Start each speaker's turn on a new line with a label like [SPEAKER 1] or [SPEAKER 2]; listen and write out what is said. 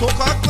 [SPEAKER 1] Sokaklarda